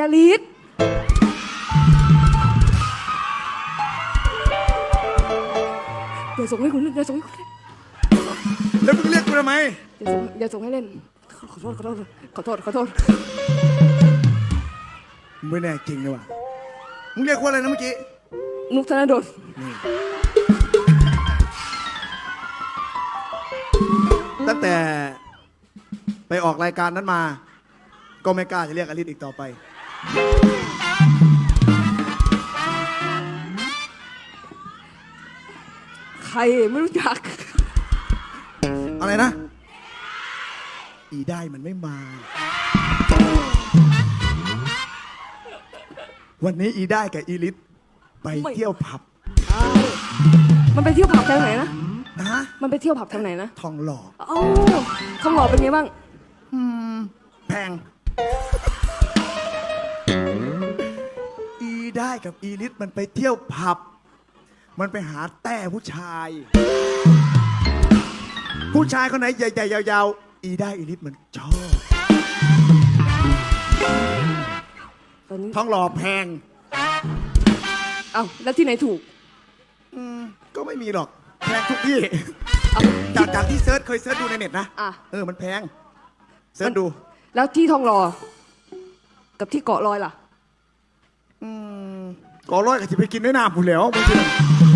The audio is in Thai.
ยาลิศอย่าส่งให้คุณเล่นอย่าส่งให้คุณเล่นแล้วมึงเรียกกูทำไมอย่าส่งอย่าส่งให้เล่น ขอโทษขอโทษขอโทษขอโทษมึงไม่แน่จริงเลยว่ะมึงเรียกกูอะไรนะเมื่อกี้ นุกธนดลตั้งแต่ไปออกรายการนั้นมา ก็ไม่กล้าจะเรียกอลิศอีกต่อไป ใครไม่รู้จัก อะไรนะ อีได้มันไม่มา วันนี้อีได้กับอีลิศไปไม่เที่ยวผับอ้าวมันไปเที่ยวผับทางไหนนะ นะ มันไปเที่ยวผับทางไหนนะ ทองหล่อเอ้าคำหล่อเป็นไงบ้างแพง ได้กับอีลิศมันไปเที่ยวผับ มันไปหาแต่ผู้ชาย ผู้ชายคนไหนใหญ่ๆยาวๆ อีได้อีลิศมันชอบ ตอนนี้ทองหล่อแพงเอ้าแล้วที่ไหนถูก อืมก็ไม่มีหรอก แพงทุกที่เอ้าจากจากที่เซิร์ชเคยเซิร์ชดูในเน็ตนะ อะ เออ มันแพง เซิร์ชดู แล้วที่ทองหล่อกับที่เกาะลอยล่ะอื มก็ร้อยก็จะไปกินได้นาน้ำผู้แล้วมึงคิดว่าเอ้าอ้าว